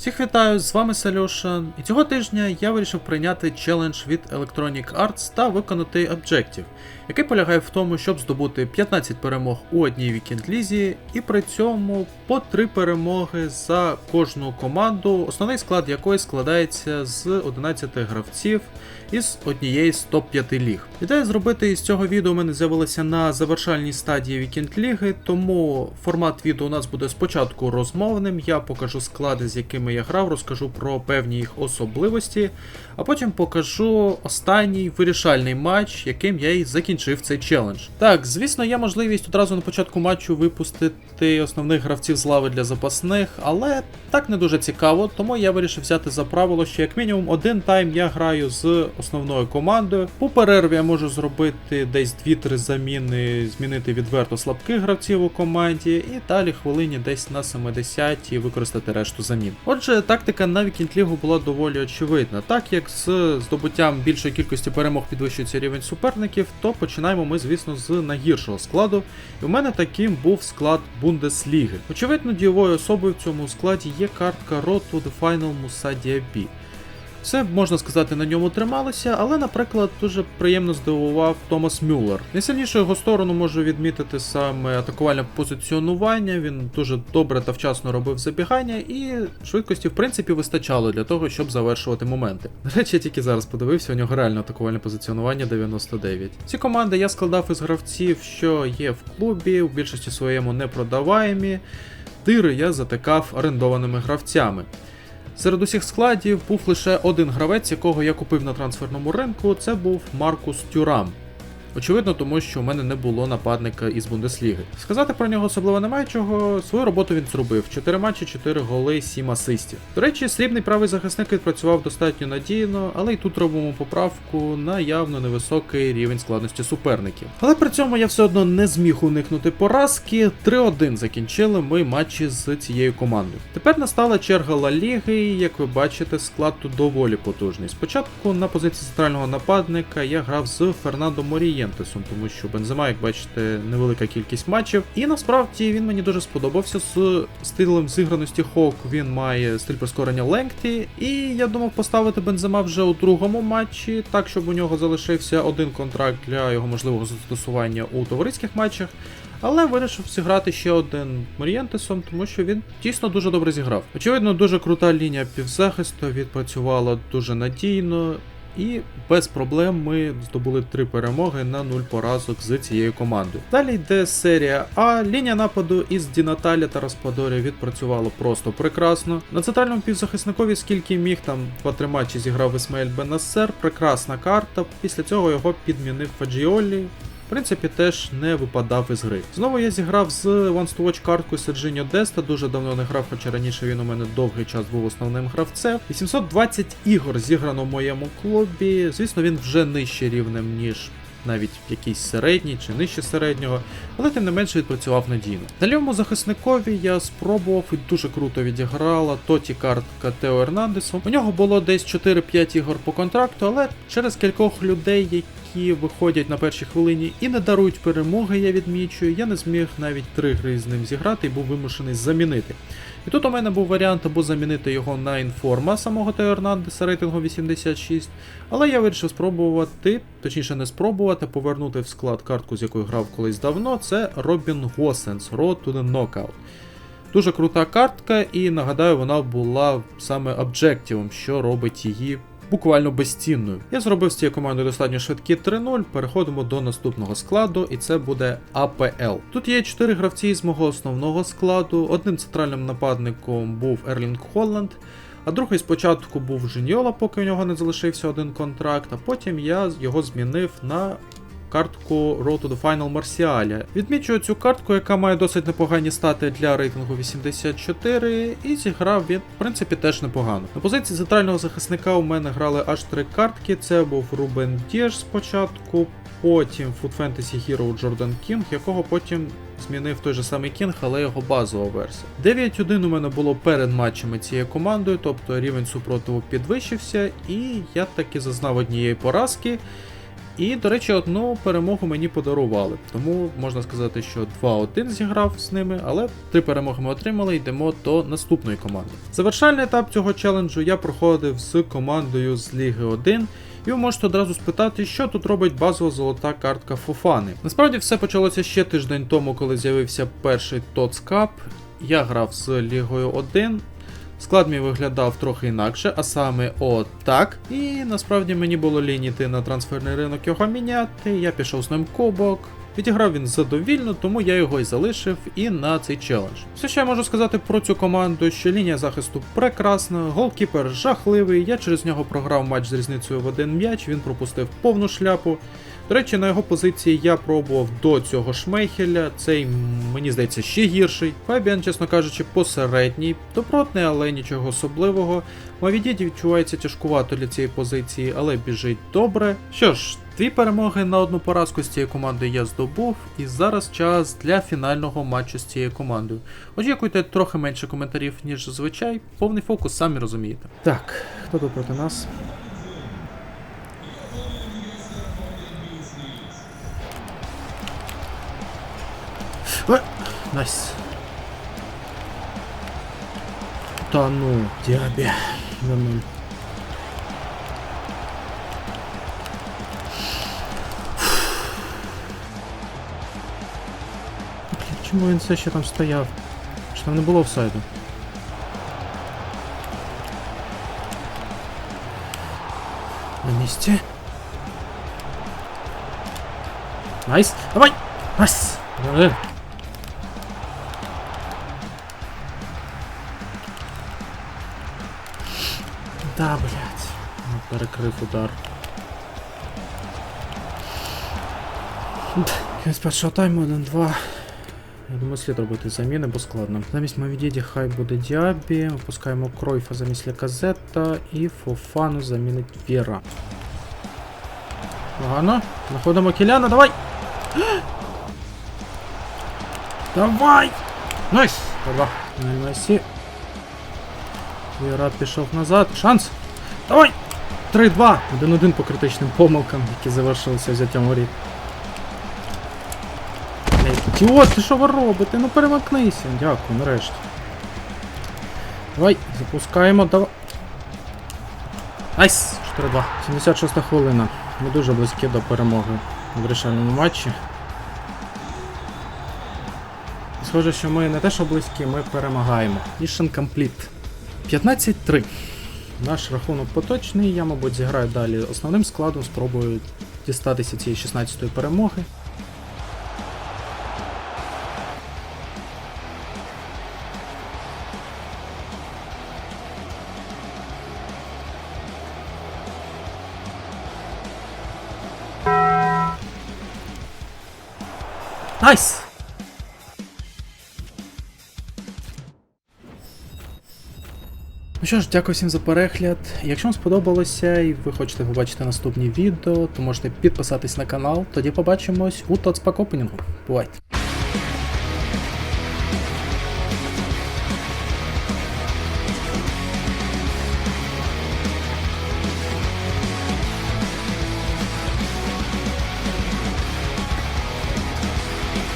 Всіх вітаю, з вами Сальоша, і цього тижня я вирішив прийняти челендж від Electronic Arts та виконати об'єктив, який полягає в тому, щоб здобути 15 перемог у одній вікенд-лізі, і при цьому по 3 перемоги за кожну команду, основний склад якої складається з 11 гравців із однієї з топ-5 ліг. Ідея зробити із цього відео у мене з'явилася на завершальній стадії вікенд ліги, тому формат відео у нас буде спочатку розмовним. Я покажу склади, з якими я грав, розкажу про певні їх особливості, а потім покажу останній вирішальний матч, яким я і закінчив цей челендж. Так, звісно, є можливість одразу на початку матчу випустити основних гравців з лави для запасних, але так не дуже цікаво, тому я вирішив взяти за правило, що як мінімум один тайм я граю з основною командою. По перерві я можу зробити десь 2-3 заміни, змінити відверто слабких гравців у команді, і далі хвилині десь на 70 і використати решту замін. Отже, тактика на вікінг-лігу була доволі очевидна. Так як з здобуттям більшої кількості перемог підвищується рівень суперників, то починаємо ми, звісно, з найгіршого складу. І у мене таким був склад Бундесліги. Очевидно, дієвою особою в цьому складі є картка Road to the Final Musa Diaby. Все можна сказати на ньому трималося, але, наприклад, дуже приємно здивував Томас Мюллер. Найсильнішу його сторону можу відмітити саме атакувальне позиціонування. Він дуже добре та вчасно робив забігання, і швидкості, в принципі, вистачало для того, щоб завершувати моменти. До речі, я тільки зараз подивився, у нього реально атакувальне позиціонування 99. Ці команди я складав із гравців, що є в клубі, в більшості своєму непродаваємі. Тири я затикав орендованими гравцями. Серед усіх складів був лише один гравець, якого я купив на трансферному ринку. Це був Маркус Тюрам. Очевидно, тому що у мене не було нападника із Бундесліги. Сказати про нього особливо немає чого. Свою роботу він зробив: 4 матчі, 4 голи, 7 асистів. До речі, срібний правий захисник відпрацював достатньо надійно, але й тут робимо поправку на явно невисокий рівень складності суперників. Але при цьому я все одно не зміг уникнути поразки. 3-1 закінчили ми матчі з цією командою. Тепер настала черга Ла Ліги, і як ви бачите, склад тут доволі потужний. Спочатку на позиції центрального нападника я грав з Фернандо Морієнтесом, тому що Бензема, як бачите, невелика кількість матчів. І насправді він мені дуже сподобався з стилем зіграності Хок. Він має стиль прискорення Ленгті. І я думав поставити Бензема вже у другому матчі, так щоб у нього залишився один контракт для його можливого застосування у товариських матчах. Але вирішив зіграти ще один Морієнтесом, тому що він дійсно дуже добре зіграв. Очевидно, дуже крута лінія півзахисту відпрацювала дуже надійно. І без проблем ми здобули три перемоги на 0 поразок з цією командою. Далі йде серія А. Лінія нападу із Дінаталя та Распадорі відпрацювала просто прекрасно. На центральному півзахисникові, скільки міг, там 2-3 матчі зіграв Ісмаель Бенассер, прекрасна карта. Після цього його підмінив Фаджіолі. Принципі, теж не випадав із гри. Знову я зіграв з Once to Watch карткою Серджиньо Деста, дуже давно не грав, хоча раніше він у мене довгий час був основним гравцем. 820 ігор зіграно в моєму клубі. Звісно, він вже нижче рівнем, ніж навіть якийсь середній чи нижче середнього, але тим не менше відпрацював надійно. На лівому захисникові я спробував і дуже круто відіграла Тоті картка Тео Ернандесу. У нього було десь 4-5 ігор по контракту, але через кількох людей, які виходять на першій хвилині і не дарують перемоги, я відмічую, я не зміг навіть три гри з ним зіграти і був вимушений замінити. І тут у мене був варіант або замінити його на інформа самого Тео Ернандеса рейтингу 86, але я вирішив спробувати, точніше не спробувати, повернути в склад картку, з якою грав колись давно. Це Робін Госенс Road to the Knockout. Дуже крута картка, і нагадаю, вона була саме об'єктивом, що робить її буквально безцінною. Я зробив з цією командою достатньо швидкі 3-0. Переходимо до наступного складу, і це буде АПЛ. Тут є 4 гравці з мого основного складу. Одним центральним нападником був Ерлінг Холланд. А другий спочатку був Женьола, поки у нього не залишився один контракт, а потім я його змінив на картку Road to the Final Марсіаля. Відмічую цю картку, яка має досить непогані стати для рейтингу 84, і зіграв він, в принципі, теж непогано. На позиції центрального захисника у мене грали аж три картки. Це був Рубен Дєш спочатку, потім Food Fantasy Hero Джордан Кінг, якого потім змінив той же самий Кінг, але його базова версія. 9-1 у мене було перед матчами цією командою, тобто рівень супротиву підвищився, і я таки зазнав однієї поразки. І, до речі, одну перемогу мені подарували. Тому можна сказати, що 2-1 зіграв з ними, але три перемоги ми отримали, йдемо до наступної команди. Завершальний етап цього челенджу я проходив з командою з Ліги 1. І ви можете одразу спитати, що тут робить базова золота картка Фофани. Насправді все почалося ще тиждень тому, коли з'явився перший TOTS Cup. Я грав з Лігою 1. Склад мій виглядав трохи інакше, а саме отак. І насправді мені було лінь іти на трансферний ринок його міняти. Я пішов з ним кубок. Відіграв він задовільно, тому я його і залишив і на цей челендж. Все, що я можу сказати про цю команду, що лінія захисту прекрасна, голкіпер жахливий. Я через нього програв матч з різницею в один м'яч, він пропустив повну шляпу. До речі, на його позиції я пробував до цього шмейхеля. Цей, мені здається, ще гірший. Фабіан, чесно кажучи, посередній, добротний, але нічого особливого. Мавідіді відчувається тяжкувато для цієї позиції, але біжить добре. Що ж, дві перемоги на одну поразку з цією командою я здобув, і зараз час для фінального матчу з цією командою. Очікуйте трохи менше коментарів, ніж зазвичай. Повний фокус, самі розумієте. Так, хто тут проти нас? Найс. Та ну, дябі. Да ну. Блін, Чому він все ще там стояв? Що там не було офсайду? На місці. Найс. Давай! Найс! Е. Да, блядь. Ну, Перекрив удар. Кінець першого тайму 1-2. Я думаю, слід робити заміни, бо складно. Замість Мавідіді хай буде Діабі, випускаємо Кройфа замість Ляказета і Фофану замінить Віра. Погано. Знаходимо Кіляна, давай! Давай! Найс! Два. На Месі. Віра пішов назад. Шанс! Давай! 3-2! 1-1 по критичним помилкам, які завершилися взяттям воріт. Ідіот, ти що ви робите? Ну перемикнися. Дякую, нарешті. Давай, запускаємо, давай. Найс! 4-2. 76 хвилина. Ми дуже близькі до перемоги в вирішальному матчі. Схоже, що ми не те, що близькі, ми перемагаємо. Mission complete. 15-3. Наш рахунок поточний. Я, мабуть, зіграю далі основним складом, спробую дістатися цієї 16-ї перемоги. Найс! Що ж, дякую всім за перегляд. Якщо вам сподобалося і ви хочете побачити наступні відео, то можете підписатись на канал. Тоді побачимось у Тоцпак Опенінгу. Бувайте!